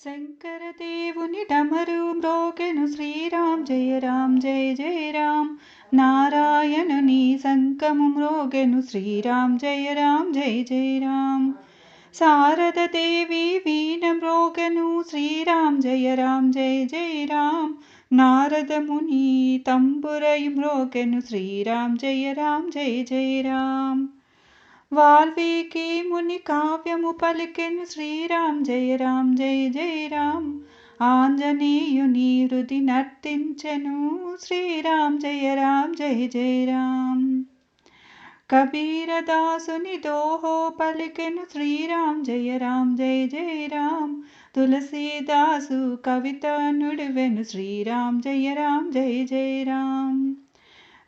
శంకరదేవుని డమరు మ్రోగెను శ్రీరామ్ జయ రామ్ జయ జయ రామ్ నారాయణుని శంకము మ్రోగెను శ్రీరామ్ జయ రామ్ జయ జయ రామ్ శారద దేవి వీణ మ్రోగెను శ్రీరామ్ జయ రామ్ జయ జయ రామ్ నారద ముని తంబురై మ్రోగెను శ్రీరామ్ జయ రామ్ జయ జయ రామ్ వాల్మీకి ముని కావ్యము పలికెను శ్రీరామ్ జయ రామ్ జయ జయ రామ్. ఆంజనేయుని హృది నర్తించెను శ్రీరామ్ జయ రామ్ జయ జయ రామ్. కబీరదాసుని దోహో పలికెను శ్రీరామ్ జయ రామ్ జయ జయ రామ్. తులసీదాసు కవిత నుడివెను శ్రీరామ్ జయ రామ్ జయ జయ రామ్.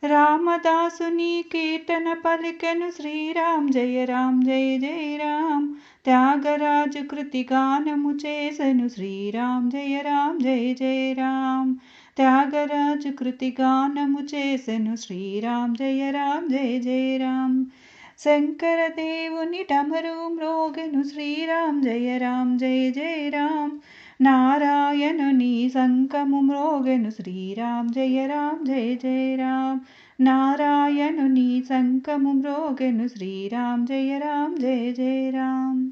రామదాసుని కీర్తన పలికెను శ్రీరామ్ జయ రామ్ జయ జయ రామ్ త్యాగరాజు కృతి గానము చేసెను శ్రీరామ్ జయ రామ్ జయ జయ రామ్ త్యాగరాజు కృతి గానము చేసెను శ్రీరామ్ జయ రామ్ జయ జయ రామ్ శంకర దేవుని డమరు మ్రోగెను శ్రీరామ్ జయ రామ్ జయ జయ రామ్ నారాయణుని శంఖము మ్రోగెను శ్రీరామ్ జయ రామ్ జయ జయ రామ్ నారాయణుని శంఖము మ్రోగెను శ్రీరామ్ జయ రామ్ జయ జయ రామ్